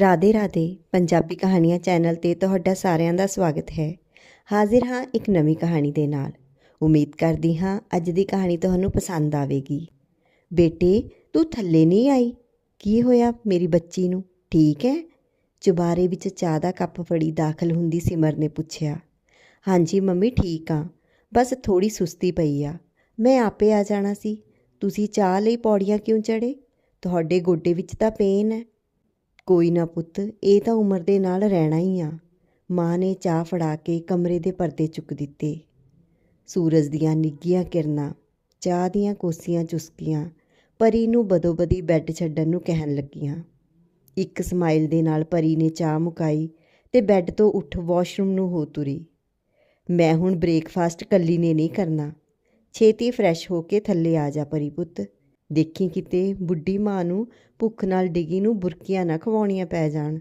ਰਾਧੇ ਰਾਧੇ, ਪੰਜਾਬੀ ਕਹਾਣੀਆਂ ਚੈਨਲ ਤੇ ਤੁਹਾਡਾ ਸਾਰਿਆਂ ਦਾ ਸਵਾਗਤ ਹੈ। ਹਾਜ਼ਰ ਹਾਂ ਇੱਕ ਨਵੀਂ ਕਹਾਣੀ ਦੇ ਨਾਲ। ਉਮੀਦ ਕਰਦੀ ਹਾਂ ਅੱਜ ਦੀ ਕਹਾਣੀ ਤੁਹਾਨੂੰ ਪਸੰਦ ਆਵੇਗੀ। ਬੇਟੇ, ਤੂੰ ਥੱਲੇ ਨਹੀਂ ਆਈ? ਕੀ ਹੋਇਆ ਮੇਰੀ ਬੱਚੀ ਨੂੰ? ਠੀਕ ਹੈ? ਚੁਬਾਰੇ ਵਿੱਚ ਚਾਹ ਦਾ ਕੱਪ ਫੜੀ ਦਾਖਲ ਹੁੰਦੀ ਸਿਮਰ ਨੇ ਪੁੱਛਿਆ। ਹਾਂਜੀ ਮੰਮੀ, ਠੀਕ ਆ ਬਸ ਥੋੜੀ ਸੁਸਤੀ ਪਈ ਆ। ਮੈਂ ਆਪੇ ਆ ਜਾਣਾ ਸੀ। ਤੁਸੀਂ ਚਾਹ ਲਈ ਪੌੜੀਆਂ ਕਿਉਂ ਚੜੇ ਤੁਹਾਡੇ ਗੋਡੇ ਵਿੱਚ ਤਾਂ ਪੇਨ ਹੈ। ਕੋਈ ਨਾ ਪੁੱਤ, ਇਹ ਤਾਂ ਉਮਰ ਦੇ ਨਾਲ ਰਹਿਣਾ ਹੀ ਆ। ਮਾਂ ਨੇ ਚਾਹ ਫੜਾ ਕੇ ਕਮਰੇ ਦੇ ਪਰਦੇ ਚੁੱਕ ਦਿੱਤੇ। ਸੂਰਜ ਦੀਆਂ ਨਿੱਗੀਆਂ ਕਿਰਨਾਂ, ਚਾਹ ਦੀਆਂ ਕੋਸੀਆਂ ਚੁਸਕੀਆਂ, ਪਰੀ ਨੂੰ ਬਦੋਬਦੀ ਬੈੱਡ ਛੱਡਣ ਨੂੰ ਕਹਿਣ ਲੱਗੀਆਂ। ਇੱਕ ਸਮਾਈਲ ਦੇ ਨਾਲ ਪਰੀ ਨੇ ਚਾਹ ਮੁਕਾਈ ਤੇ ਬੈੱਡ ਤੋਂ ਉੱਠ ਵਾਸ਼ਰੂਮ ਨੂੰ ਹੋ ਤੁਰੀ। ਮੈਂ ਹੁਣ ਬ੍ਰੇਕਫਾਸਟ ਕੱਲੀ ਨੇ ਨਹੀਂ ਕਰਨਾ। ਛੇਤੀ ਫਰੈਸ਼ ਹੋ ਕੇ ਥੱਲੇ ਆ ਜਾ ਪਰੀ ਪੁੱਤ। ਦੇਖੀ ਕਿਤੇ ਬੁੱਢੀ ਮਾਂ ਨੂੰ ਭੁੱਖ ਨਾਲ ਡਿੱਗੀ ਨੂੰ ਬੁਰਕੀਆਂ ਨਾ ਖਵਾਉਣੀਆਂ ਪੈ ਜਾਣ।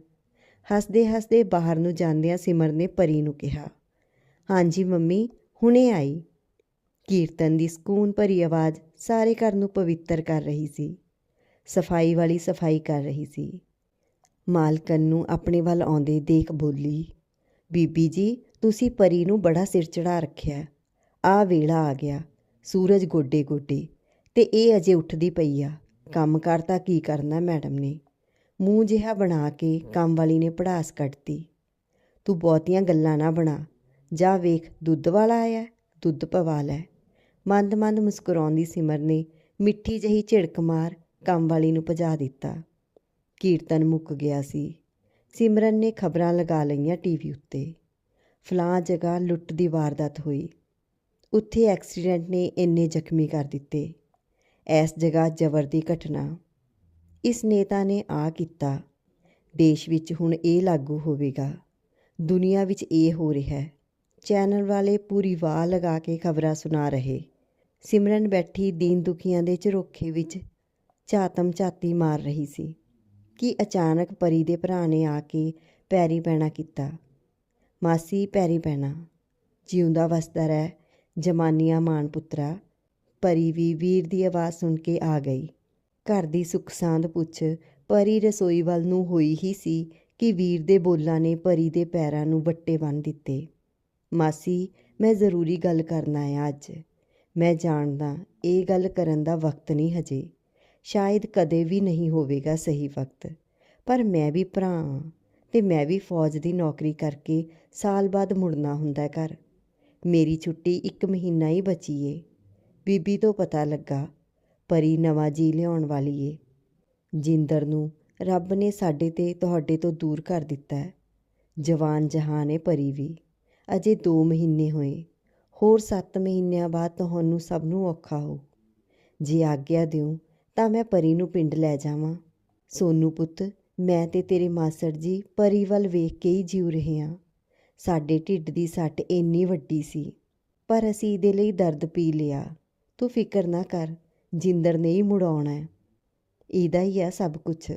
ਹੱਸਦੇ ਹੱਸਦੇ ਬਾਹਰ ਨੂੰ ਜਾਂਦਿਆਂ ਸਿਮਰ ਨੇ ਪਰੀ ਨੂੰ ਕਿਹਾ, ਹਾਂਜੀ ਮੰਮੀ, ਹੁਣੇ ਆਈ। ਕੀਰਤਨ ਦੀ ਸਕੂਨ ਭਰੀ ਆਵਾਜ਼ ਸਾਰੇ ਘਰ ਨੂੰ ਪਵਿੱਤਰ ਕਰ ਰਹੀ ਸੀ। ਸਫ਼ਾਈ ਵਾਲੀ ਸਫ਼ਾਈ ਕਰ ਰਹੀ ਸੀ। ਮਾਲਕਨ ਨੂੰ ਆਪਣੇ ਵੱਲ ਆਉਂਦੇ ਦੇਖ ਬੋਲੀ, ਬੀਬੀ ਜੀ, ਤੁਸੀਂ ਪਰੀ ਨੂੰ ਬੜਾ ਸਿਰ ਚੜਾ ਰੱਖਿਆ। ਆ ਵੇਲਾ ਆ ਗਿਆ। ਸੂਰਜ ਗੋਡੇ ਗੋਡੇ ਤੇ ਇਹ ਅਜੇ ਉੱਠਦੀ ਪਈ ਆ। ਕੰਮ ਕਰ ਤਾਂ ਕੀ ਕਰਨਾ ਮੈਡਮ ਨੇ। ਮੂੰਹ ਜਿਹਾ ਬਣਾ ਕੇ ਕੰਮ ਵਾਲੀ ਨੇ ਪੜਾਸ ਕੱਢਤੀ। ਤੂੰ ਬਹੁਤੀਆਂ ਗੱਲਾਂ ਨਾ ਬਣਾ। ਜਾ ਵੇਖ, ਦੁੱਧ ਵਾਲਾ ਆਇਆ, ਦੁੱਧ ਪਵਾ ਲੈ। ਮੰਦ ਮੰਦ ਮੁਸਕਰਾਉਂਦੀ ਸਿਮਰ ਨੇ ਮਿੱਠੀ ਜਹੀ ਝਿੜਕ ਮਾਰ ਕੰਮ ਵਾਲੀ ਨੂੰ ਭਜਾ ਦਿੱਤਾ। ਕੀਰਤਨ ਮੁੱਕ ਗਿਆ ਸੀ। ਸਿਮਰਨ ਨੇ ਖਬਰਾਂ ਲਗਾ ਲਈਆਂ ਟੀਵੀ ਉੱਤੇ। ਫਲਾਂ ਜਗ੍ਹਾ ਲੁੱਟ ਦੀ ਵਾਰਦਾਤ ਹੋਈ। ਉੱਥੇ ਐਕਸੀਡੈਂਟ ਨੇ ਇੰਨੇ ਜ਼ਖਮੀ ਕਰ ਦਿੱਤੇ। ਇਸ ਜਗ੍ਹਾ ਜ਼ਬਰ ਦੀ ਘਟਨਾ। ਇਸ ਨੇਤਾ ਨੇ ਆ ਕੀਤਾ। ਦੇਸ਼ ਵਿੱਚ ਹੁਣ ਇਹ ਲਾਗੂ ਹੋਵੇਗਾ। ਦੁਨੀਆ ਵਿੱਚ ਇਹ ਹੋ ਰਿਹਾ ਹੈ। ਚੈਨਲ ਵਾਲੇ ਪੂਰੀ ਵਾਹ ਲਗਾ ਕੇ ਖਬਰਾਂ ਸੁਣਾ ਰਹੇ। ਸਿਮਰਨ ਬੈਠੀ ਦੀਨ ਦੁਖੀਆਂ ਦੇ ਝਰੋਖੇ ਵਿੱਚ ਝਾਤਮ ਝਾਤੀ ਮਾਰ ਰਹੀ ਸੀ ਕਿ ਅਚਾਨਕ ਪਰੀ ਦੇ ਭਰਾ ਨੇ ਆ ਕੇ ਪੈਰੀ ਪੈਣਾ ਕੀਤਾ। ਮਾਸੀ ਪੈਰੀ ਪੈਣਾ। ਜਿਉਂਦਾ ਵਸਦਾ ਰਹਿ ਜਮਾਨੀਆਂ ਮਾਨ ਪੁੱਤਰਾ। ਪਰੀ ਵੀ ਵੀਰ ਦੀ ਆਵਾਜ਼ ਸੁਣ ਕੇ ਆ ਗਈ। ਘਰ ਦੀ ਸੁੱਖ ਸਾਂਦ ਪੁੱਛ ਪਰੀ ਰਸੋਈ ਵੱਲ ਨੂੰ ਹੋਈ ਹੀ ਸੀ ਕਿ ਵੀਰ ਦੇ ਬੋਲਾਂ ਨੇ ਪਰੀ ਦੇ ਪੈਰਾਂ ਨੂੰ ਵੱਟੇ ਬੰਨ ਦਿੱਤੇ। ਮਾਸੀ, ਮੈਂ ਜ਼ਰੂਰੀ ਗੱਲ ਕਰਨਾ ਹੈ ਅੱਜ। ਮੈਂ ਜਾਣਦਾ, ਇਹ ਗੱਲ ਕਰਨ ਦਾ ਵਕਤ ਨਹੀਂ ਹਜੇ। ਸ਼ਾਇਦ ਕਦੇ ਵੀ ਨਹੀਂ ਹੋਵੇਗਾ ਸਹੀ ਵਕਤ। ਪਰ ਮੈਂ ਵੀ ਭਰਾ ਹਾਂ ਤੇ ਮੈਂ ਵੀ ਫੌਜ ਦੀ ਨੌਕਰੀ ਕਰਕੇ ਸਾਲ ਬਾਅਦ ਮੁੜਨਾ ਹੁੰਦਾ ਘਰ। ਮੇਰੀ ਛੁੱਟੀ ਇੱਕ ਮਹੀਨਾ ਹੀ ਬਚੀ ਏ। ਬੀਬੀ ਤੋਂ ਪਤਾ ਲੱਗਾ, ਪਰੀ ਨਵਾਂ ਜੀ ਲਿਆਉਣ ਵਾਲੀ ਏ। ਜਿੰਦਰ ਨੂੰ ਰੱਬ ਨੇ ਸਾਡੇ ਤੇ ਤੁਹਾਡੇ ਤੋਂ ਦੂਰ ਕਰ ਦਿੱਤਾ ਹੈ। ਜਵਾਨ ਜਹਾਨ ਏ ਪਰੀ ਵੀ। ਅਜੇ 2 ਮਹੀਨੇ ਹੋਏ। ਹੋਰ 7 ਮਹੀਨਿਆਂ ਬਾਅਦ ਤੁਹਾਨੂੰ ਸਭ ਨੂੰ ਔਖਾ ਹੋ। ਜੇ ਆਗਿਆ ਦਿਓ, ਤਾਂ ਮੈਂ ਪਰੀ ਨੂੰ ਪਿੰਡ ਲੈ ਜਾਵਾਂ। ਸੋਨੂ ਪੁੱਤ, ਮੈਂ ਤੇ ਤੇਰੇ ਮਾਸੜ ਜੀ ਪਰੀ ਵੱਲ ਵੇਖ ਕੇ ਹੀ ਜਿਉ ਰਹੇ ਹਾਂ। ਸਾਡੇ ਢਿੱਡ ਦੀ ਸੱਟ ਇੰਨੀ ਵੱਡੀ ਸੀ। ਪਰ ਅਸੀਂ ਇਹਦੇ ਲਈ ਦਰਦ ਪੀ ਲਿਆ। ਤੂੰ ਫਿਕਰ ਨਾ ਕਰ, ਜਿੰਦਰ ਨੇ ਹੀ ਮੁੜਾਉਣਾ ਹੈ। ਇਹਦਾ ਹੀ ਆ ਸਭ ਕੁਝ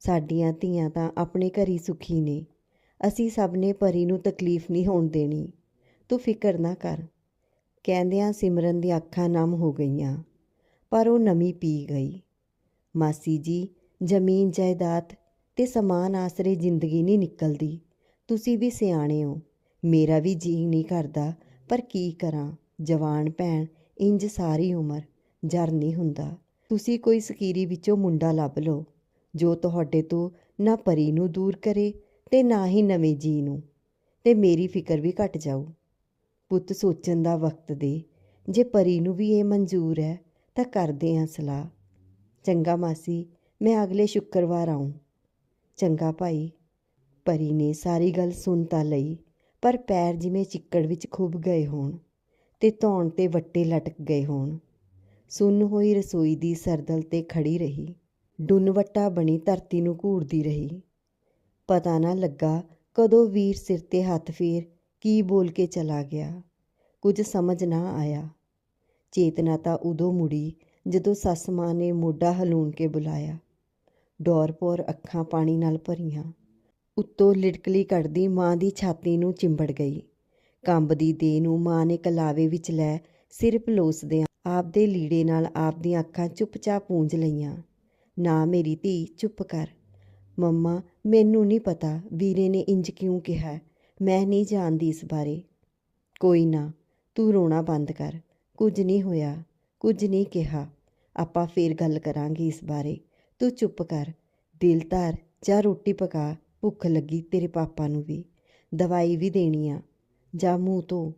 ਸਾਡੀਆਂ ਧੀਆਂ ਤਾਂ ਆਪਣੇ ਘਰ ਹੀ ਸੁਖੀ ਨੇ। ਅਸੀਂ ਸਭ ਨੇ ਪਰੀ ਨੂੰ ਤਕਲੀਫ ਨਹੀਂ ਹੋਣ ਦੇਣੀ। ਤੂੰ ਫਿਕਰ ਨਾ ਕਰ। ਕਹਿੰਦਿਆਂ ਸਿਮਰਨ ਦੀਆਂ ਅੱਖਾਂ ਨਮ ਹੋ ਗਈਆਂ, ਪਰ ਉਹ ਨਮੀ ਪੀ ਗਈ। ਮਾਸੀ ਜੀ, ਜ਼ਮੀਨ, ਜਾਇਦਾਦ ਤੇ ਸਮਾਨ ਆਸਰੇ ਜ਼ਿੰਦਗੀ ਨਹੀਂ ਨਿਕਲਦੀ। ਤੁਸੀਂ ਵੀ ਸਿਆਣੇ ਹੋ। ਮੇਰਾ ਵੀ ਜੀ ਨਹੀਂ ਕਰਦਾ, ਪਰ ਕੀ ਕਰਾਂ? ਜਵਾਨ ਭੈਣ ਇੰਜ ਸਾਰੀ ਉਮਰ ਜਰ ਨਹੀਂ ਹੁੰਦਾ। ਤੁਸੀਂ ਕੋਈ ਸਕੀਰੀ ਵਿੱਚੋਂ ਮੁੰਡਾ ਲੱਭ ਲਓ, ਜੋ ਤੁਹਾਡੇ ਤੋਂ ਨਾ ਪਰੀ ਨੂੰ ਦੂਰ ਕਰੇ ਤੇ ਨਾ ਹੀ ਨਵੇਂ ਜੀ ਨੂੰ, ਤੇ ਮੇਰੀ ਫਿਕਰ ਵੀ ਘਟ ਜਾਊ। ਪੁੱਤ ਸੋਚਣ ਦਾ ਵਕਤ ਦੇ, ਜੇ ਪਰੀ ਨੂੰ ਵੀ ਇਹ ਮਨਜ਼ੂਰ ਹੈ, ਤਾਂ ਕਰਦੇ ਹਾਂ ਸਲਾਹ। ਚੰਗਾ ਮਾਸੀ, ਮੈਂ ਅਗਲੇ ਸ਼ੁੱਕਰਵਾਰ ਆਉਂ ਚੰਗਾ ਭਾਈ, ਪਰੀ ਨੇ ਸਾਰੀ ਗੱਲ ਸੁਣ ਤਾਂ ਲਈ, ਪਰ ਪੈਰ ਜਿਵੇਂ ਚਿੱਕੜ ਵਿੱਚ ਖੁੱਭ ਗਏ ਹੋਣ। ਤੇ ਧੌਣ ਤੇ ਵੱਟੇ ਲਟਕ ਗਏ ਹੋਣ। ਸੁੰਨ ਹੋਈ ਰਸੋਈ ਦੀ ਸਰਦਲ ਤੇ ਖੜੀ ਰਹੀ। ਡੁੰਨ ਵੱਟਾ ਬਣੀ ਧਰਤੀ ਨੂੰ ਘੂਰਦੀ ਰਹੀ। ਪਤਾ ਨਾ ਲੱਗਾ ਕਦੋਂ ਵੀਰ ਸਿਰ ਤੇ ਹੱਥ ਫੇਰ ਕੀ ਬੋਲ ਕੇ ਚਲਾ ਗਿਆ। ਕੁਝ ਸਮਝ ਨਾ ਆਇਆ। ਚੇਤਨਾ ਤਾਂ ਉਦੋਂ ਮੁੜੀ ਜਦੋਂ ਸੱਸ ਮਾਂ ਨੇ ਮੋਢਾ ਹਲੂਣ ਕੇ ਬੁਲਾਇਆ। ਡੋਰਪੋਰ ਅੱਖਾਂ ਪਾਣੀ ਨਾਲ ਭਰੀਆਂ। ਉੱਤੋਂ ਲਿਟਕਲੀ ਕੱਢਦੀ ਮਾਂ ਦੀ ਛਾਤੀ ਨੂੰ ਚਿੰਬੜ ਗਈ। ਕੰਬਦੀ ਦੇਹ ਨੂੰ ਮਾਂ ਨੇ ਕਲਾਵੇ ਵਿੱਚ ਲੈ ਸਿਰ ਪਲੋਸਦਿਆਂ ਆਪਦੇ ਲੀੜੇ ਨਾਲ ਆਪਦੀਆਂ ਅੱਖਾਂ ਚੁੱਪਚਾਪ ਪੂੰਝ ਲਈਆਂ। ਨਾ ਮੇਰੀ ਧੀ, ਚੁੱਪ ਕਰ। ਮੰਮਾ, ਮੈਨੂੰ ਨਹੀਂ ਪਤਾ ਵੀਰੇ ਨੇ ਇੰਜ ਕਿਉਂ ਕਿਹਾ। ਮੈਂ ਨਹੀਂ ਜਾਣਦੀ ਇਸ ਬਾਰੇ। ਕੋਈ ਨਾ, ਤੂੰ ਰੋਣਾ ਬੰਦ ਕਰ। ਕੁਝ ਨਹੀਂ ਹੋਇਆ, ਕੁਝ ਨਹੀਂ ਕਿਹਾ। ਆਪਾਂ ਫੇਰ ਗੱਲ ਕਰਾਂਗੇ ਇਸ ਬਾਰੇ। ਤੂੰ ਚੁੱਪ ਕਰ। ਦਿਲ ਧਾਰ, ਜਾਂ ਰੋਟੀ ਪਕਾ। ਭੁੱਖ ਲੱਗੀ ਤੇਰੇ ਪਾਪਾ ਨੂੰ ਵੀ। ਦਵਾਈ ਵੀ ਦੇਣੀ ਆ। ਜਾਂ ਮੂੰਹ ਤੋਂ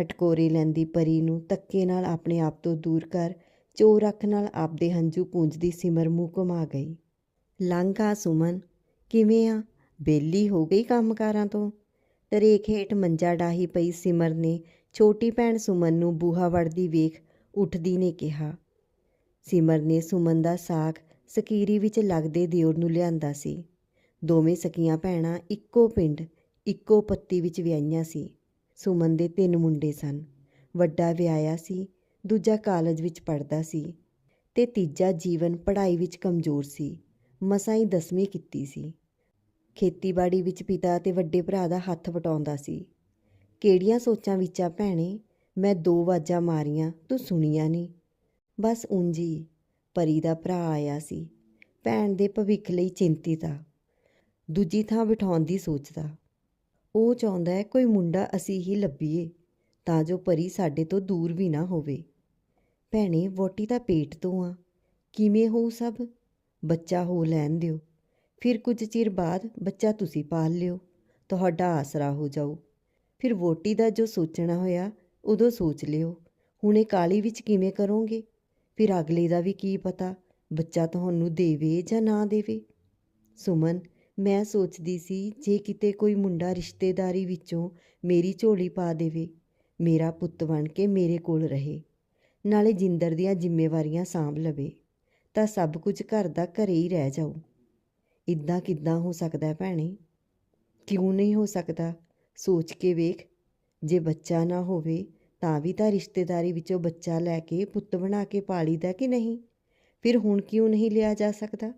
ਹਟਕੋਰੇ ਲੈਂਦੀ ਪਰੀ ਨੂੰ ਤੱਕੇ ਨਾਲ ਆਪਣੇ ਆਪ ਤੋਂ ਦੂਰ ਕਰ ਚੋਰ ਅੱਖ ਨਾਲ ਆਪਦੇ ਹੰਝੂ ਪੂੰਝਦੀ ਸਿਮਰ ਮੂੰਹ ਘੁਮਾ ਗਈ। ਲੰਘਾ ਸੁਮਨ, ਕਿਵੇਂ ਆ? ਬੇਲੀ ਹੋ ਗਈ ਕੰਮਕਾਰਾਂ ਤੋਂ? ਤਰੇਕ ਹੇਠ ਮੰਜਾ ਡਾਹੀ ਪਈ ਸਿਮਰ ਨੇ ਛੋਟੀ ਭੈਣ ਸੁਮਨ ਨੂੰ ਬੂਹਾ ਵੜਦੀ ਵੇਖ ਉੱਠਦੀ ਨੇ ਕਿਹਾ। ਸਿਮਰ ਨੇ ਸੁਮਨ ਦਾ ਸਾਖ ਸਕੀਰੀ ਵਿੱਚ ਲੱਗਦੇ ਦਿਓਰ ਨੂੰ ਲਿਆਂਦਾ ਸੀ। ਦੋਵੇਂ ਸਕੀਆਂ ਭੈਣਾਂ ਇੱਕੋ ਪਿੰਡ ਇੱਕੋ ਪੱਤੀ ਵਿੱਚ ਵਿਆਹੀਆਂ ਸੀ। ਸੁਮਨ ਦੇ ਤਿੰਨ ਮੁੰਡੇ ਸਨ। ਵੱਡਾ ਵਿਆਹਿਆ ਸੀ, ਦੂਜਾ ਕਾਲਜ ਵਿੱਚ ਪੜ੍ਹਦਾ ਸੀ ਤੇ ਤੀਜਾ ਜੀਵਨ ਪੜ੍ਹਾਈ ਵਿੱਚ ਕਮਜ਼ੋਰ ਸੀ, ਮਸਾਂ ਹੀ ਦਸਵੀਂ ਕੀਤੀ ਸੀ। ਖੇਤੀਬਾੜੀ ਵਿੱਚ ਪਿਤਾ ਤੇ ਵੱਡੇ ਭਰਾ ਦਾ ਹੱਥ ਵਟਾਉਂਦਾ ਸੀ। ਕਿਹੜੀਆਂ ਸੋਚਾਂ ਵਿੱਚ ਆ ਭੈਣੇ, ਮੈਂ ਦੋ ਵਾਜਾਂ ਮਾਰੀਆਂ, ਤੂੰ ਸੁਣੀਆਂ ਨਹੀਂ ਬਸ ਉਂਝੀ ਪਰੀ ਦਾ ਭਰਾ ਆਇਆ ਸੀ, ਭੈਣ ਦੇ ਭਵਿੱਖ ਲਈ ਚਿੰਤਿਤ ਆ। ਦੂਜੀ ਥਾਂ ਬਿਠਾਉਣ ਦੀ ਸੋਚਦਾ। ਉਹ ਚਾਹੁੰਦਾ ਹੈ, ਕੋਈ ਮੁੰਡਾ ਅਸੀਂ ਹੀ ਲੱਭੀਏ, ਤਾਂ ਜੋ ਪਰੀ ਸਾਡੇ ਤੋਂ ਦੂਰ ਵੀ ਨਾ ਹੋਵੇ। ਭੈਣੇ ਵੋਟੀ ਤਾਂ ਪੇਟ ਤੋਂ ਆ। ਕਿਵੇਂ ਹੋ ਸਭ? ਬੱਚਾ ਹੋ ਲੈਣ ਦਿਓ। ਫਿਰ ਕੁਝ ਚਿਰ ਬਾਅਦ ਬੱਚਾ ਤੁਸੀਂ ਪਾਲ ਲਿਓ। ਤੁਹਾਡਾ ਆਸਰਾ ਹੋ ਜਾਊ। ਫਿਰ ਵੋਟੀ ਦਾ ਜੋ ਸੋਚਣਾ ਹੋਇਆ, ਉਦੋਂ ਸੋਚ ਲਿਓ। ਹੁਣੇ ਕਾਲੀ ਵਿੱਚ ਕਿਵੇਂ ਕਰੋਗੇ? ਫਿਰ ਅਗਲੇ ਦਾ ਵੀ ਕੀ ਪਤਾ? ਬੱਚਾ ਤੁਹਾਨੂੰ ਦੇਵੇ ਜਾਂ ਨਾ ਦੇਵੇ? ਸੁਮਨ ਮੈਂ ਸੋਚਦੀ ਸੀ, ਜੇ ਕਿਤੇ ਕੋਈ ਮੁੰਡਾ ਰਿਸ਼ਤੇਦਾਰੀ ਵਿੱਚੋਂ ਮੇਰੀ ਝੋਲੀ ਪਾ ਦੇਵੇ, ਮੇਰਾ ਪੁੱਤ ਬਣ ਕੇ ਮੇਰੇ ਕੋਲ ਰਹੇ, ਨਾਲੇ ਜਿੰਦਰ ਦੀਆਂ ਜ਼ਿੰਮੇਵਾਰੀਆਂ ਸਾਂਭ ਲਵੇ, ਤਾਂ ਸਭ ਕੁਝ ਘਰ ਦਾ ਘਰੇ ਹੀ ਰਹਿ ਜਾਊ। ਇਦਾਂ ਕਿੱਦਾਂ ਹੋ ਸਕਦਾ ਭੈਣੇ? ਕਿਉਂ ਨਹੀਂ ਹੋ ਸਕਦਾ? ਸੋਚ ਕੇ ਵੇਖ। ਜੇ ਬੱਚਾ ਨਾ ਹੋਵੇ, ਤਾਂ ਵੀ ਤਾਂ ਰਿਸ਼ਤੇਦਾਰੀ ਵਿੱਚੋਂ ਬੱਚਾ ਲੈ ਕੇ ਪੁੱਤ ਬਣਾ ਕੇ ਪਾਲੀਦਾ ਕਿ ਨਹੀਂ? ਫਿਰ ਹੁਣ ਕਿਉਂ ਨਹੀਂ ਲਿਆ ਜਾ ਸਕਦਾ?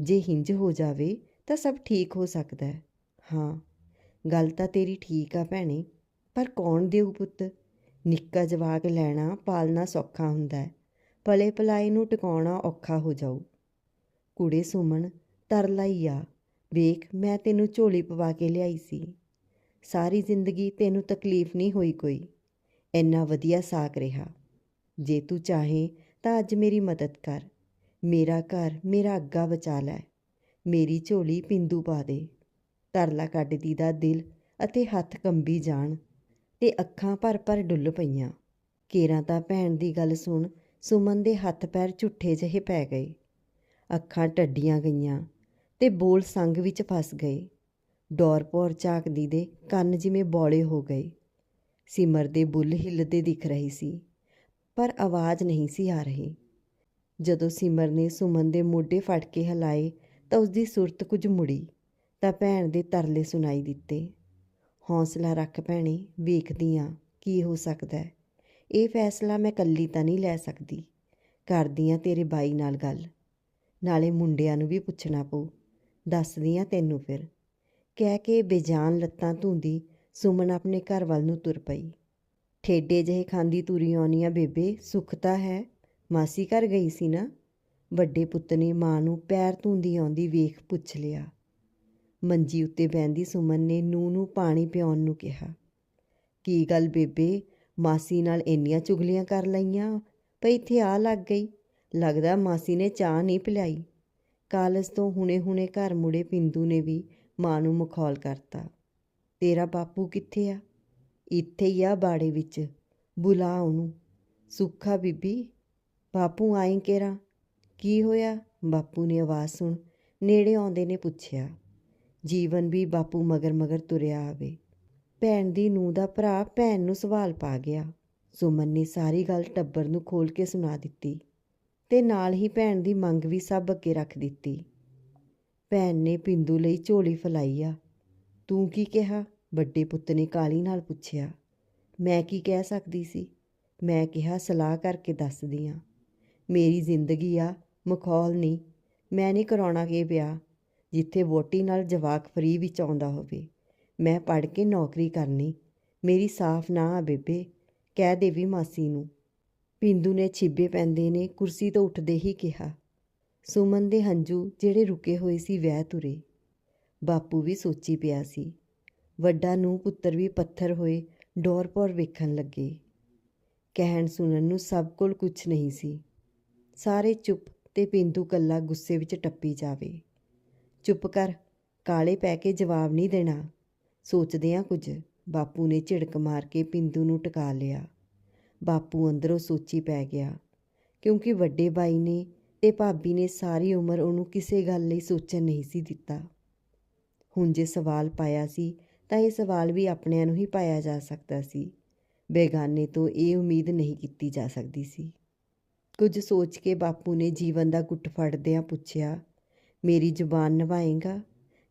ਜੇ ਹਿੰਜ ਹੋ ਜਾਵੇ ਤਾਂ ਸਭ ਠੀਕ ਹੋ ਸਕਦਾ ਹੈ। ਹਾਂ, ਗੱਲ ਤਾਂ ਤੇਰੀ ਠੀਕ ਆ ਭੈਣੇ, ਪਰ ਕੌਣ ਦੇਊ ਪੁੱਤ? ਨਿੱਕਾ ਜਵਾਕ ਲੈਣਾ ਪਾਲਣਾ ਸੌਖਾ ਹੁੰਦਾ ਹੈ। ਭਲੇ ਭਲਾਈ ਨੂੰ ਟਿਕਾਉਣਾ ਔਖਾ ਹੋ ਜਾਊ। ਕੁੜੇ ਸੁਮਨ ਤਰਲਾ ਹੀ ਆ। ਵੇਖ, ਮੈਂ ਤੈਨੂੰ ਝੋਲੀ ਪਵਾ ਕੇ ਲਿਆਈ ਸੀ। ਸਾਰੀ ਜ਼ਿੰਦਗੀ ਤੈਨੂੰ ਤਕਲੀਫ ਨਹੀਂ ਹੋਈ ਕੋਈ। ਇੰਨਾ ਵਧੀਆ ਸਾਕ ਰਿਹਾ। ਜੇ ਤੂੰ ਚਾਹੇ ਤਾਂ ਅੱਜ ਮੇਰੀ ਮਦਦ ਕਰ। ਮੇਰਾ ਘਰ, ਮੇਰਾ ਅੱਗਾ ਬਚਾ ਲੈ। ਮੇਰੀ ਝੋਲੀ ਪਿੰਦੂ ਪਾ ਦੇ। ਤਰਲਾ ਕੱਢਦੀ ਦਾ ਦਿਲ ਅਤੇ ਹੱਥ ਕੰਬੀ ਜਾਣ ਤੇ ਅੱਖਾਂ ਭਰ ਭਰ ਡੁੱਲ ਪਈਆਂ। ਕੇਰਾਂ ਤਾਂ ਭੈਣ ਦੀ ਗੱਲ ਸੁਣ ਸੁਮਨ ਦੇ ਹੱਥ ਪੈਰ ਝੁੱਠੇ ਜਿਹੇ ਪੈ ਗਏ। ਅੱਖਾਂ ਟੱਡੀਆਂ ਗਈਆਂ ਤੇ ਬੋਲ ਸੰਗ ਵਿੱਚ ਫਸ ਗਏ। ਡੋਰਪੋਰ ਝਾਕਦੀ ਦੇ ਕੰਨ ਜਿਵੇਂ ਬੌਲੇ ਹੋ ਗਏ। ਸਿਮਰ ਦੇ ਬੁੱਲ ਹਿੱਲਦੇ ਦਿਖ ਰਹੀ ਸੀ, ਪਰ ਆਵਾਜ਼ ਨਹੀਂ ਸੀ ਆ ਰਹੀ। ਜਦੋਂ ਸਿਮਰ ਨੇ ਸੁਮਨ ਦੇ ਮੋਢੇ ਫੜ ਕੇ ਹਿਲਾਏ ਤਾਂ ਉਸਦੀ ਸੁਰਤ ਕੁਝ ਮੁੜੀ, ਤਾਂ ਭੈਣ ਦੇ ਤਰਲੇ ਸੁਣਾਈ ਦਿੱਤੇ। ਹੌਸਲਾ ਰੱਖ ਭੈਣੇ ਵੇਖਦੀ ਆ ਕੀ ਹੋ ਸਕਦਾ ਹੈ। ਇਹ ਫੈਸਲਾ ਮੈਂ ਇਕੱਲੀ ਤਾਂ ਨਹੀਂ ਲੈ ਸਕਦੀ। ਕਰਦੀ ਆ ਤੇਰੇ ਬਾਈ ਨਾਲ ਗੱਲ। ਨਾਲੇ ਮੁੰਡਿਆਂ ਨੂੰ ਵੀ ਪੁੱਛਣਾ ਪਊ। ਦੱਸਦੀ ਆ ਤੈਨੂੰ ਫਿਰ। ਕਹਿ ਕੇ ਬੇਜਾਨ ਲੱਤਾਂ ਧੂੰਦੀ ਸੁਮਨ ਆਪਣੇ ਘਰ ਵੱਲ ਨੂੰ ਤੁਰ ਪਈ। ਠੇਡੇ ਜਿਹੇ ਖਾਂਦੀ ਤੁਰੀ ਆਉਣੀ ਆ, ਬੇਬੇ, ਸੁੱਖ ਤਾਂ ਹੈ? ਮਾਸੀ ਘਰ ਗਈ ਸੀ ਨਾ? ਵੱਡੇ ਪੁੱਤ ਨੇ ਮਾਂ ਨੂੰ ਪੈਰ ਧੂੰਦੀ ਆਉਂਦੀ ਵੇਖ ਪੁੱਛ ਲਿਆ। ਮੰਜੀ ਉੱਤੇ ਬੈੰਦੀ ਸੁਮਨ ਨੇ ਨੂੰ ਨੂੰ ਪਾਣੀ ਪਿਆਉਣ ਨੂੰ ਕਿਹਾ। ਕੀ ਗੱਲ ਬੇਬੇ, ਮਾਸੀ ਨਾਲ ਇੰਨੀਆਂ ਚੁਗਲੀਆਂ ਕਰ ਲਈਆਂ? ਪਈ ਇੱਥੇ ਆ ਲੱਗ ਗਈ। ਲੱਗਦਾ ਮਾਸੀ ਨੇ ਚਾਹ ਨਹੀਂ ਪਿਲਾਈ। ਕਾਲਜ ਤੋਂ ਹੁਣੇ-ਹੁਣੇ ਘਰ ਮੁੜੇ ਪਿੰਦੂ ਨੇ ਵੀ ਮਾਂ ਨੂੰ ਮਖੌਲ ਕਰਤਾ। ਤੇਰਾ ਬਾਪੂ ਕਿੱਥੇ ਆ? ਇੱਥੇ ਹੀ ਆ ਬਾੜੇ ਵਿੱਚ। ਬੁਲਾ ਉਹਨੂੰ। ਸੁੱਖਾ ਬੀਬੀ, ਬਾਪੂ ਆਏ ਕੇਰਾ ਕੀ ਹੋਇਆ? ਬਾਪੂ ਨੇ ਆਵਾਜ਼ ਸੁਣ, ਨੇੜੇ ਆਉਂਦੇ ਨੇ ਪੁੱਛਿਆ, ਜੀਵਨ ਵੀ ਬਾਪੂ ਮਗਰ ਮਗਰ ਤੁਰਿਆ ਆਵੇ। ਭੈਣ ਦੀ ਨੂੰਹ ਦਾ ਭਰਾ ਭੈਣ ਨੂੰ ਸਵਾਲ ਪਾ ਗਿਆ। ਸੁਮਨ ਨੇ ਸਾਰੀ ਗੱਲ ਟੱਬਰ ਨੂੰ ਖੋਲ ਕੇ ਸੁਣਾ ਦਿੱਤੀ ਤੇ ਨਾਲ ਹੀ ਭੈਣ ਦੀ ਮੰਗ ਵੀ ਸਭ ਅੱਗੇ ਰੱਖ ਦਿੱਤੀ। ਭੈਣ ਨੇ ਪਿੰਦੂ ਲਈ ਝੋਲੀ ਫਲਾਈ ਆ। ਤੂੰ ਕੀ ਕਿਹਾ? ਵੱਡੇ ਪੁੱਤ ਨੇ ਕਾਲੀ ਨਾਲ ਪੁੱਛਿਆ। ਮੈਂ ਕੀ ਕਹਿ ਸਕਦੀ ਸੀ? ਮੈਂ ਕਿਹਾ ਸਲਾਹ ਕਰਕੇ ਦੱਸਦੀ ਆ। ਮੇਰੀ ਜ਼ਿੰਦਗੀ ਆ ਮਖੌਲ ਨਹੀਂ ਮੈਂ ਨਹੀਂ ਕਰਾਉਣਾ ਇਹ ਵਿਆਹ, ਜਿੱਥੇ ਵੋਟੀ ਨਾਲ ਜਵਾਕ ਫਰੀ ਵਿੱਚ ਆਉਂਦਾ ਹੋਵੇ। ਮੈਂ ਪੜ੍ਹ ਕੇ ਨੌਕਰੀ ਕਰਨੀ, ਮੇਰੀ ਸਾਫ਼ ਨਾ ਆ ਬੇਬੇ, ਕਹਿ ਦੇਵੀ ਮਾਸੀ ਨੂੰ। ਪਿੰਦੂ ਨੇ ਛਿੱਬੇ ਪੈਂਦੇ ਨੇ, ਕੁਰਸੀ ਤੋਂ ਉੱਠਦੇ ਹੀ ਕਿਹਾ, ਸੁਮਨ ਦੇ ਹੰਝੂ ਜਿਹੜੇ ਰੁਕੇ ਹੋਏ ਸੀ ਵਹਿ ਤੁਰੇ। ਬਾਪੂ ਵੀ ਸੋਚੀ ਪਿਆ ਸੀ। ਵੱਡਾ ਨੂੰ ਪੁੱਤਰ ਵੀ ਪੱਥਰ ਹੋਏ ਡੋਰਪੌਰ ਵੇਖਣ ਲੱਗੇ। ਕਹਿਣ ਸੁਣਨ ਨੂੰ ਸਭ ਕੋਲ ਕੁਝ ਨਹੀਂ ਸੀ। ਸਾਰੇ ਚੁੱਪ ਤੇ ਪਿੰਦੂ ਕੱਲਾ ਗੁੱਸੇ ਵਿੱਚ ਟੱਪੀ ਜਾਵੇ। ਚੁੱਪ ਕਰ, ਕਾਲੇ ਪੈ ਕੇ ਜਵਾਬ ਨਹੀਂ ਦੇਣਾ ਸੋਚਦੇ ਆ ਕੁਝ ਬਾਪੂ ਨੇ ਝਿੜਕ ਮਾਰ ਕੇ ਪਿੰਦੂ ਨੂੰ ਟਿਕਾ ਲਿਆ। ਬਾਪੂ ਅੰਦਰੋਂ ਸੋਚੀ ਪੈ ਗਿਆ, ਕਿਉਂਕਿ ਵੱਡੇ ਬਾਈ ਨੇ ਤੇ ਭਾਬੀ ਨੇ ਸਾਰੀ ਉਮਰ ਉਹਨੂੰ ਕਿਸੇ ਗੱਲ ਲਈ ਸੋਚਣ ਨਹੀਂ ਸੀ ਦਿੱਤਾ। ਹੁਣ ਜੇ ਸਵਾਲ ਪਾਇਆ ਸੀ, ਤਾਂ ਇਹ ਸਵਾਲ ਵੀ ਆਪਣਿਆਂ ਨੂੰ ਹੀ ਪਾਇਆ ਜਾ ਸਕਦਾ ਸੀ। ਬੇਗਾਨੇ ਤੋਂ ਇਹ ਉਮੀਦ ਨਹੀਂ ਕੀਤੀ ਜਾ ਸਕਦੀ ਸੀ। ਕੁਝ ਸੋਚ ਕੇ ਬਾਪੂ ਨੇ ਜੀਵਨ ਦਾ ਗੁੱਟ ਫੜਦਿਆਂ ਪੁੱਛਿਆ, ਮੇਰੀ ਜ਼ੁਬਾਨ ਨਿਭਾਏਗਾ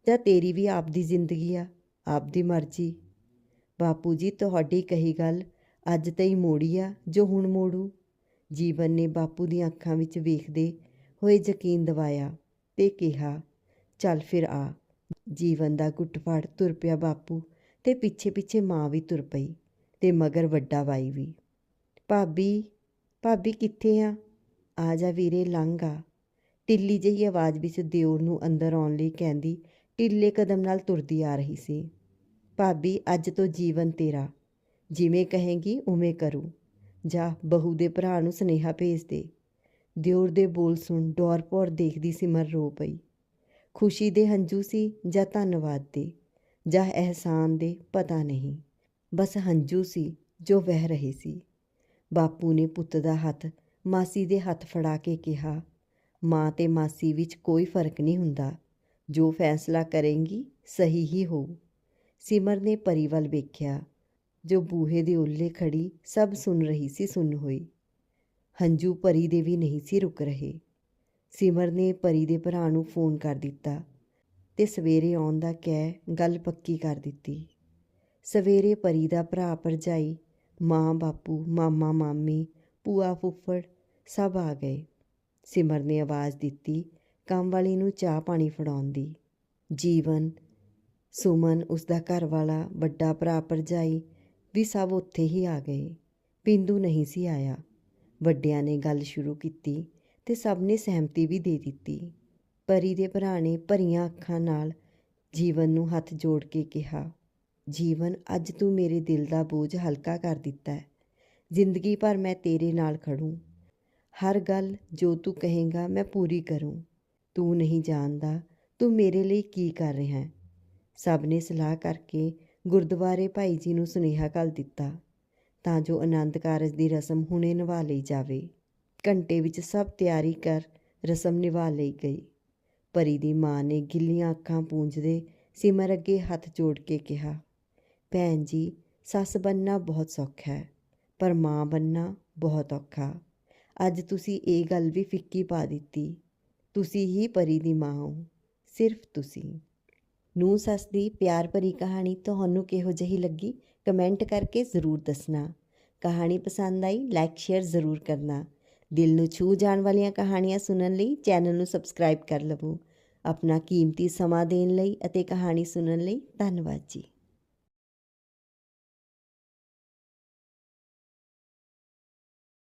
ਜਾਂ ਤੇਰੀ ਵੀ ਆਪਦੀ ਜ਼ਿੰਦਗੀ ਆ, ਆਪਦੀ ਮਰਜ਼ੀ? ਬਾਪੂ ਜੀ, ਤੁਹਾਡੀ ਕਹੀ ਗੱਲ ਅੱਜ ਤਈ ਮੋੜੀ ਆ, ਜੋ ਹੁਣ ਮੋੜੂ। ਜੀਵਨ ਨੇ ਬਾਪੂ ਦੀਆਂ ਅੱਖਾਂ ਵਿੱਚ ਵੇਖਦੇ ਹੋਏ ਯਕੀਨ ਦਿਵਾਇਆ ਤੇ ਕਿਹਾ, ਚੱਲ ਫਿਰ ਆ। ਜੀਵਨ ਦਾ ਗੁੱਟ ਫੜ ਤੁਰ ਪਿਆ ਬਾਪੂ ਤੇ ਪਿੱਛੇ ਪਿੱਛੇ ਮਾਂ ਵੀ ਤੁਰ ਪਈ ਤੇ ਮਗਰ ਵੱਡਾ ਬਾਈ ਵੀ। ਭਾਬੀ ਭਾਬੀ ਕਿੱਥੇ ਆ? ਆ ਜਾ ਵੀਰੇ, ਲੰਘ ਆ। ਟਿੱਲੀ ਜਿਹੀ ਆਵਾਜ਼ ਵਿੱਚ ਦਿਓਰ ਨੂੰ ਅੰਦਰ ਆਉਣ ਲਈ ਕਹਿੰਦੀ, ਢਿੱਲੇ ਕਦਮ ਨਾਲ ਤੁਰਦੀ ਆ ਰਹੀ ਸੀ। ਭਾਬੀ, ਅੱਜ ਤੋਂ ਜੀਵਨ ਤੇਰਾ। ਜਿਵੇਂ ਕਹੇਗੀ, ਉਵੇਂ ਕਰੂ। ਜਾ, ਬਹੂ ਦੇ ਭਰਾ ਨੂੰ ਸੁਨੇਹਾ ਭੇਜ ਦੇ। ਦਿਓਰ ਦੇ ਬੋਲ ਸੁਣ ਡੋਰਪੌਰ ਦੇਖਦੀ ਸਿਮਰ ਰੋ ਪਈ। ਖੁਸ਼ੀ ਦੇ ਹੰਝੂ ਸੀ, ਜਾਂ ਧੰਨਵਾਦ ਦੇ? ਜਾਂ ਅਹਿਸਾਨ ਦੇ, ਪਤਾ ਨਹੀਂ। ਬਸ ਹੰਝੂ ਸੀ, ਜੋ ਵਹਿ ਰਹੇ ਸੀ। ਬਾਪੂ ਨੇ ਪੁੱਤ ਦਾ ਹੱਥ ਮਾਸੀ ਦੇ ਹੱਥ ਫੜਾ ਕੇ ਕਿਹਾ, ਮਾਂ ਤੇ ਮਾਸੀ ਵਿੱਚ ਕੋਈ ਫ਼ਰਕ ਨਹੀਂ ਹੁੰਦਾ। ਜੋ ਫੈਸਲਾ ਕਰੇਂਗੀ, ਸਹੀ ਹੀ ਹੋਊ। ਸਿਮਰ ਨੇ ਪਰੀ ਵੱਲ ਵੇਖਿਆ, ਜੋ ਬੂਹੇ ਦੇ ਉੱਲੇ ਖੜੀ ਸਭ ਸੁਣ ਰਹੀ ਸੀ ਸੁਣ ਹੋਈ। ਹੰਝੂ ਪਰੀ ਦੇ ਵੀ ਨਹੀਂ ਸੀ ਰੁਕ ਰਹੇ। ਸਿਮਰ ਨੇ ਪਰੀ ਦੇ ਭਰਾ ਨੂੰ ਫੋਨ ਕਰ ਦਿੱਤਾ ਤੇ ਸਵੇਰੇ ਆਉਣ ਦਾ ਕਹਿ ਗੱਲ ਪੱਕੀ ਕਰ ਦਿੱਤੀ। ਸਵੇਰੇ ਪਰੀ ਦਾ ਭਰਾ ਭਰਜਾਈ ਮਾਂ, ਬਾਪੂ, ਮਾਮਾ, ਮਾਮੀ, ਭੂਆ, ਫੁੱਫੜ ਸਭ ਆ ਗਏ। ਸਿਮਰ ਨੇ ਆਵਾਜ਼ ਦਿੱਤੀ, ਕੰਮ ਵਾਲੀ ਨੂੰ ਚਾਹ ਪਾਣੀ ਫੜਾਉਣ ਦੀ। ਜੀਵਨ, ਸੁਮਨ ਉਸ ਦਾ ਘਰ ਵਾਲਾ ਵੱਡਾ ਭਰਾ ਭਰਜਾਈ ਵੀ ਸਭ ਉੱਥੇ ਹੀ ਆ ਗਏ। ਪਿੰਦੂ ਨਹੀਂ ਸੀ ਆਇਆ। ਵੱਡਿਆਂ ਨੇ ਗੱਲ ਸ਼ੁਰੂ ਕੀਤੀ ਤੇ ਸਭ ਨੇ ਸਹਿਮਤੀ ਵੀ ਦੇ ਦਿੱਤੀ। ਪਰੀ ਦੇ ਭਰਾ ਨੇ ਭਰੀਆਂ ਅੱਖਾਂ ਨਾਲ ਜੀਵਨ ਨੂੰ ਹੱਥ ਜੋੜ ਕੇ ਕਿਹਾ ਜੀਵਨ ਅੱਜ ਤੂੰ ਮੇਰੇ ਦਿਲ ਦਾ ਬੋਝ ਹਲਕਾ ਕਰ ਦਿੱਤਾ ਹੈ। ਜ਼ਿੰਦਗੀ ਭਰ ਮੈਂ ਤੇਰੇ ਨਾਲ ਖੜੂੰ। ਹਰ ਗੱਲ ਜੋ ਤੂੰ ਕਹੇਂਗਾ ਮੈਂ ਪੂਰੀ ਕਰੂੰ। ਤੂੰ ਨਹੀਂ ਜਾਣਦਾ ਤੂੰ ਮੇਰੇ ਲਈ ਕੀ ਕਰ ਰਿਹਾ ਹੈ। ਸਭ ਨੇ ਸਲਾਹ ਕਰਕੇ ਗੁਰਦੁਆਰੇ ਭਾਈ ਜੀ ਨੂੰ ਸੁਨੇਹਾ ਕਰ ਦਿੱਤਾ ਤਾਂ ਜੋ ਆਨੰਦ ਕਾਰਜ ਦੀ ਰਸਮ ਹੁਣੇ ਨਿਭਾ ਲਈ ਜਾਵੇ। ਘੰਟੇ ਵਿੱਚ ਸਭ ਤਿਆਰੀ ਕਰ ਰਸਮ ਨਿਭਾ ਲਈ ਗਈ। ਪਰੀ ਦੀ ਮਾਂ ਨੇ ਗਿੱਲੀਆਂ ਅੱਖਾਂ ਪੂੰਝਦੇ ਸਿਮਰ ਅੱਗੇ ਹੱਥ ਜੋੜ ਕੇ ਕਿਹਾ ਭੈਣ ਜੀ, ਸੱਸ ਬੰਨਾ ਬਹੁਤ ਸੌਖਾ ਹੈ, ਪਰ ਮਾਂ ਬੰਨਾ ਬਹੁਤ ਔਖਾ। ਅੱਜ ਤੁਸੀਂ ਇਹ ਗੱਲ ਵੀ ਫਿੱਕੀ ਪਾ ਦਿੱਤੀ। ਤੁਸੀਂ ਹੀ ਪਰੀ ਦੀ ਮਾਂ ਹੋ, ਸਿਰਫ ਤੁਸੀਂ। ਨੂੰ ਸੱਸ ਦੀ ਪਿਆਰ ਭਰੀ ਕਹਾਣੀ ਤੁਹਾਨੂੰ ਕਿਹੋ ਜਿਹੀ ਲੱਗੀ? ਕਮੈਂਟ ਕਰਕੇ ਜ਼ਰੂਰ ਦੱਸਣਾ। ਕਹਾਣੀ ਪਸੰਦ ਆਈ, ਲਾਈਕ, ਸ਼ੇਅਰ ਜ਼ਰੂਰ ਕਰਨਾ। ਦਿਲ ਨੂੰ ਛੂ ਜਾਣ ਵਾਲੀਆਂ ਕਹਾਣੀਆਂ ਸੁਣਨ ਲਈ ਚੈਨਲ ਨੂੰ ਸਬਸਕ੍ਰਾਈਬ ਕਰ ਲਵੋ। ਆਪਣਾ ਕੀਮਤੀ ਸਮਾਂ ਦੇਣ ਲਈ ਅਤੇ ਕਹਾਣੀ ਸੁਣਨ ਲਈ ਧੰਨਵਾਦ ਜੀ।